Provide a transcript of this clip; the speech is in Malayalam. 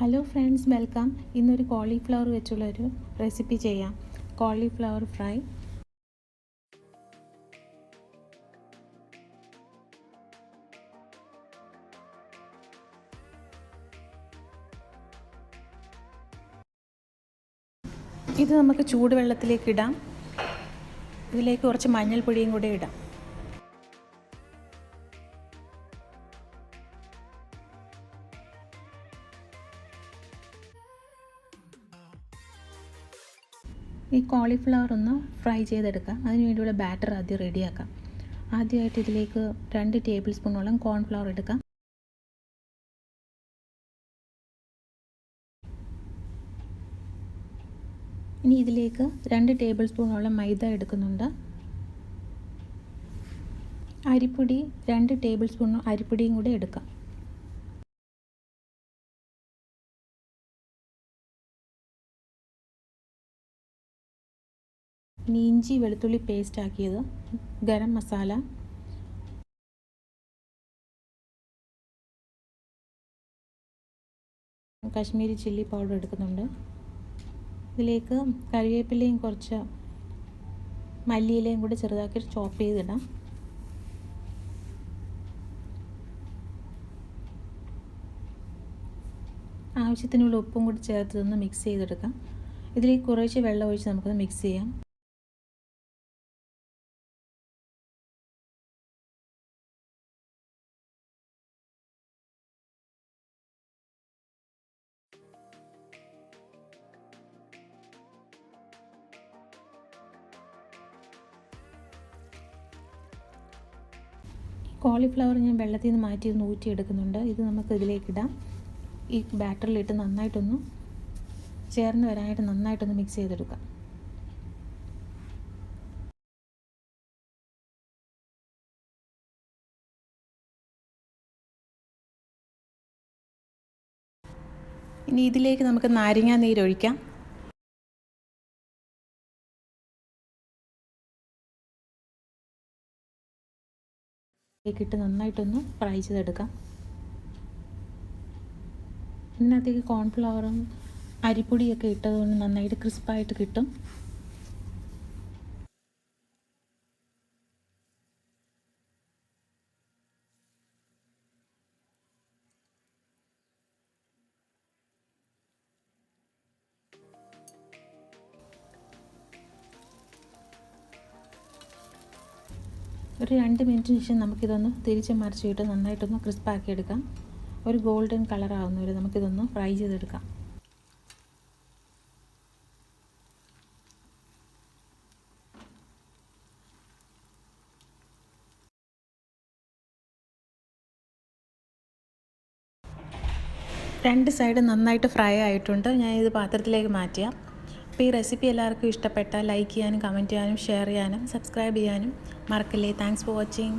ഹലോ ഫ്രണ്ട്സ് വെൽക്കം ഇന്നൊരു കോളിഫ്ലവർ വെച്ചുള്ള ഒരു റെസിപ്പി ചെയ്യാം. കോളിഫ്ലവർ ഫ്രൈ ഇത് നമുക്ക് ചൂടുവെള്ളത്തിലേക്ക് ഇടാം. ഇതിലേക്ക് കുറച്ച് മഞ്ഞൾപ്പൊടിയും കൂടെ ഇടാം. ഈ കോളിഫ്ലവർ ഒന്ന് ഫ്രൈ ചെയ്തെടുക്കാം. അതിന് വേണ്ടിയുള്ള ബാറ്റർ ആദ്യം റെഡിയാക്കാം ആദ്യമായിട്ട് ഇതിലേക്ക് രണ്ട് ടേബിൾ സ്പൂണോളം കോൺഫ്ലവർ എടുക്കാം. ഇനി ഇതിലേക്ക് രണ്ട് ടേബിൾ സ്പൂണോളം മൈദ എടുക്കുന്നുണ്ട്. അരിപ്പൊടി രണ്ട് ടേബിൾ സ്പൂൺ അരിപ്പൊടിയും കൂടെ എടുക്കാം. ഇനി ഇഞ്ചി വെളുത്തുള്ളി പേസ്റ്റ് ആക്കിയത്. ഗരം മസാല. കാശ്മീരി ചില്ലി പൗഡർ എടുക്കുന്നുണ്ട്. ഇതിലേക്ക് കറിവേപ്പിലയും കുറച്ച് മല്ലിയിലയും കൂടി ചെറുതാക്കി ചോപ്പ് ചെയ്തിടാം. ആവശ്യത്തിനുള്ള ഉപ്പും കൂടി ചേർത്ത് തന്ന് മിക്സ് ചെയ്തെടുക്കാം. ഇതിലേക്ക് കുറേശ്ശെ വെള്ളം ഒഴിച്ച് നമുക്കൊന്ന് മിക്സ് ചെയ്യാം. കോളിഫ്ലവർ ഞാൻ വെള്ളത്തിൽ നിന്ന് മാറ്റി ഒന്ന് ഊറ്റിയെടുക്കുന്നുണ്ട്. ഇത് നമുക്ക് ഇതിലേക്കിടാം ഈ ബാറ്ററിലിട്ട് നന്നായിട്ടൊന്ന് ചേർന്ന് വരാനായിട്ട് നന്നായിട്ടൊന്ന് മിക്സ് ചെയ്തെടുക്കാം. ഇനി ഇതിലേക്ക് നമുക്ക് നാരങ്ങാ നീരൊഴിക്കാം. ഇട്ട് നന്നായിട്ടൊന്ന് ഫ്രൈ ചെയ്തെടുക്കാം. ഇതിനകത്തേക്ക് കോൺഫ്ലവറും അരിപ്പൊടിയൊക്കെ ഇട്ടതുകൊണ്ട് നന്നായിട്ട് ക്രിസ്പായിട്ട് കിട്ടും. ഒരു രണ്ട് മിനിറ്റിന് ശേഷം നമുക്കിതൊന്ന് തിരിച്ച് മറിച്ചിട്ട് നന്നായിട്ടൊന്ന് ക്രിസ്പാക്കി എടുക്കാം ഒരു ഗോൾഡൻ കളർ ആവുന്നവരെ നമുക്കിതൊന്ന് ഫ്രൈ ചെയ്തെടുക്കാം. രണ്ട് സൈഡ് നന്നായിട്ട് ഫ്രൈ ആയിട്ടുണ്ട്. ഞാൻ ഇത് പാത്രത്തിലേക്ക് മാറ്റിയാം. അപ്പോൾ ഈ റെസിപ്പി എല്ലാവർക്കും ഇഷ്ടപ്പെട്ടാൽ ലൈക്ക് ചെയ്യാനും കമന്റ് ചെയ്യാനും ഷെയർ ചെയ്യാനും സബ്സ്ക്രൈബ് ചെയ്യാനും മറക്കല്ലേ. Thanks for watching.